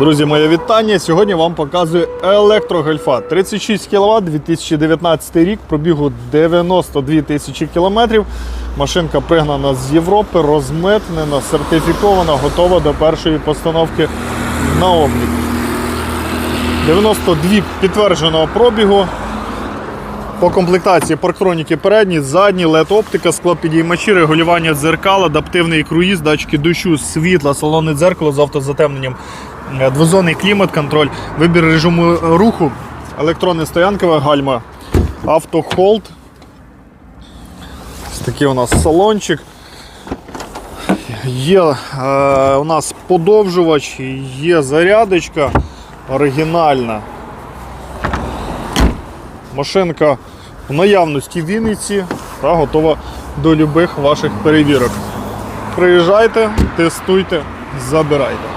Друзі, моє вітання. Сьогодні вам показую електрогольфа. 36 кВт, 2019 рік, пробігу 92 тисячі кілометрів. Машинка пригнана з Європи, розмитнена, сертифікована, готова до першої постановки на облік. 92 підтвердженого пробігу. По комплектації парктроніки передні, задні, LED-оптика, склопідіймачі, регулювання дзеркал, адаптивний круїз, датчики дощу, світла, салонне дзеркало з автозатемненням, е, двозонний клімат-контроль, вибір режиму руху, електронне стоянкове гальма, автохолд. Ось такий у нас салончик. Є е, у нас подовжувач, є зарядочка оригінальна. Машинка в наявності в Вінниці та готова до любих ваших перевірок. Приїжджайте, тестуйте, забирайте.